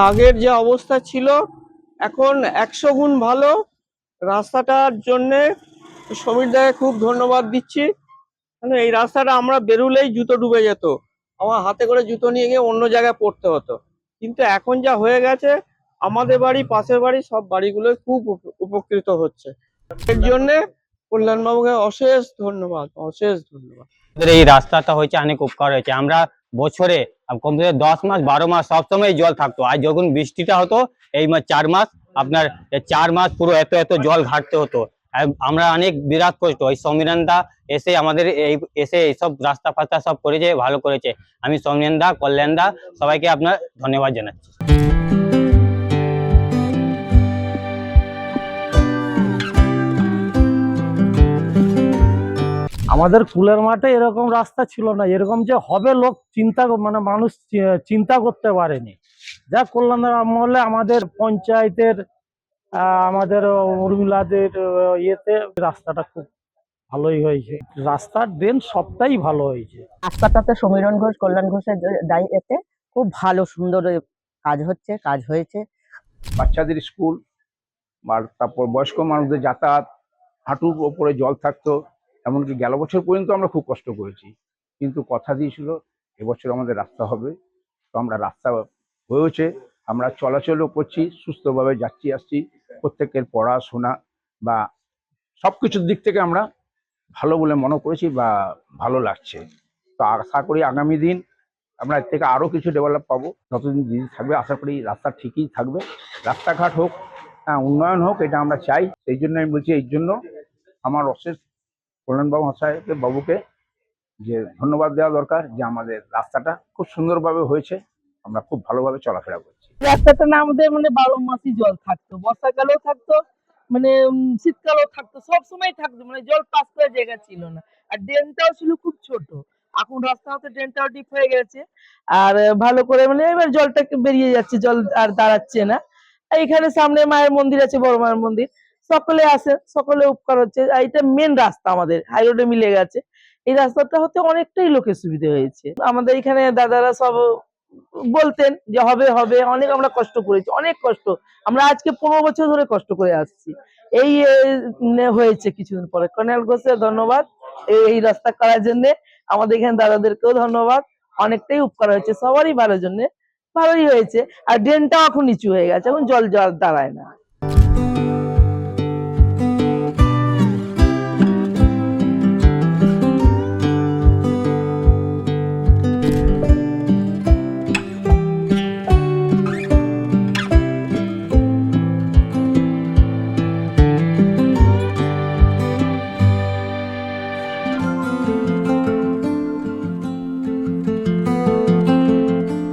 আগের যে অবস্থা ছিল, এখন একশো গুণ ভালো। রাস্তাটার জন্যে সমীর দাকে খুব ধন্যবাদ দিচ্ছি। মানে এই রাস্তাটা আমরা বেরুলেই জুতো ডুবে যেত। আমার হাতে করে জুতো নিয়ে গিয়ে অন্য জায়গায় পড়তে হতো। কিন্তু এখন যা হয়ে গেছে, আমাদের বাড়ি, পাশের বাড়ি, সব বাড়িগুলো খুব উপ- উপকৃত হচ্ছে। এর জন্যে কল্যাণবাবুকে অশেষ ধন্যবাদ অশেষ ধন্যবাদ। এই রাস্তাটা হয়েছে, অনেক উপকার হয়েছে। আমরা বছরে কমপক্ষে দশ মাস, বারো মাস সবসময় জল থাকতো। আর যখন বৃষ্টিটা হতো, এই মাস চার মাস, আপনার চার মাস পুরো এত এত জল ঘাটতে হতো। আমরা অনেক বিরাট কষ্ট ওই সমীরণ দা এসে আমাদের এই, এসে এইসব রাস্তা ফাস্তা সব করেছে, ভালো করেছে। আমি সমীরণ কল্যাণদা, সবাইকে আপনার ধন্যবাদ জানাচ্ছি। আমাদের কুলের মাঠে এরকম রাস্তা ছিল না এরকম যে হবে লোক চিন্তা মানে মানুষ চি- চিন্তা করতে পারেনি। যা কল্যাণের আমলে আমাদের পঞ্চায়েতের আহ, আমাদের উর্মিলাদের ইয়েতে রাস্তাটা খুব ভালোই হয়েছে। রাস্তার ড্রেন সবটাই ভালো হয়েছে। রাস্তাটাতে সমীরণ ঘোষ কল্যাণ ঘোষের দায় এতে খুব ভালো সুন্দর কাজ হচ্ছে কাজ হয়েছে। বাচ্চাদের স্কুল আর তারপর বয়স্ক মানুষদের যাতায়াত হাঁটুর ওপরে জল থাকতো। এমনকি গেল বছর পর্যন্ত আমরা খুব কষ্ট করেছি। কিন্তু কথা দিয়েছিল এবছর আমাদের রাস্তা হবে। তো আমরা রাস্তা হয়েছে আমরা চলাচলও করছি, সুস্থভাবে যাচ্ছি, আসছি। প্রত্যেকের পড়াশোনা বা সব কিছুর দিক থেকে আমরা ভালো বলে মনে করেছি বা ভালো লাগছে। তো আশা করি আগামী দিন আমরা এর থেকে আরও কিছু ডেভেলপ পাবো। যতদিন দিদি থাকবে, আশা করি রাস্তা ঠিকই থাকবে। রাস্তাঘাট হোক হ্যাঁ উন্নয়ন হোক, এটা আমরা চাই। সেই জন্য আমি বলছি এই জন্য আমার অশেষ কল্যাণবাবু মহাশয়কে, বাবুকে যে ধন্যবাদ দেওয়া দরকার যে আমাদের রাস্তাটা খুব সুন্দরভাবে হয়েছে। আমরা খুব ভালোভাবে চলাফেরা করছি। রাস্তাটা না আমাদের মানে বারো মাসই জল থাকতো, বর্ষাকালেও থাকতো মানে শীতকালেও থাকতো, সব সময় থাকতো মানে জল পাস করার জায়গা ছিল না। আর ড্রেনটাও ছিল খুব ছোট, এখন রাস্তা হতে ড্রেনটাও ডিপ হয়ে গেছে। আর ভালো করে মানে এবার জলটা বেরিয়ে যাচ্ছে, জল আর দাঁড়াচ্ছে না। এখানে সামনে মায়ের মন্দির আছে, বড় মায়ের মন্দির। সকলে আসে সকলে উপকার হচ্ছে। আর এটা মেন রাস্তা আমাদের হাই রোডে মিলে গেছে। এই রাস্তাটা হতে অনেকটাই লোকের সুবিধা হয়েছে। আমাদের এখানে দাদারা সব বলতেন যে হবে হবে। অনেক আমরা কষ্ট করেছি, অনেক কষ্ট। আমরা আজকে পনেরো বছর ধরে কষ্ট করে আসছি। এই হয়েছে কিছুদিন পরে। কর্নেল ঘোষের ধন্যবাদ এই রাস্তা করার জন্য। আমাদের এখানে দাদাদেরকেও ধন্যবাদ। অনেকটাই উপকার হয়েছে সবারই ভালোর জন্য। ভালোই হয়েছে। আর ড্রেনটাও এখন নিচু হয়ে গেছে। এখন জল জল দাঁড়ায় না।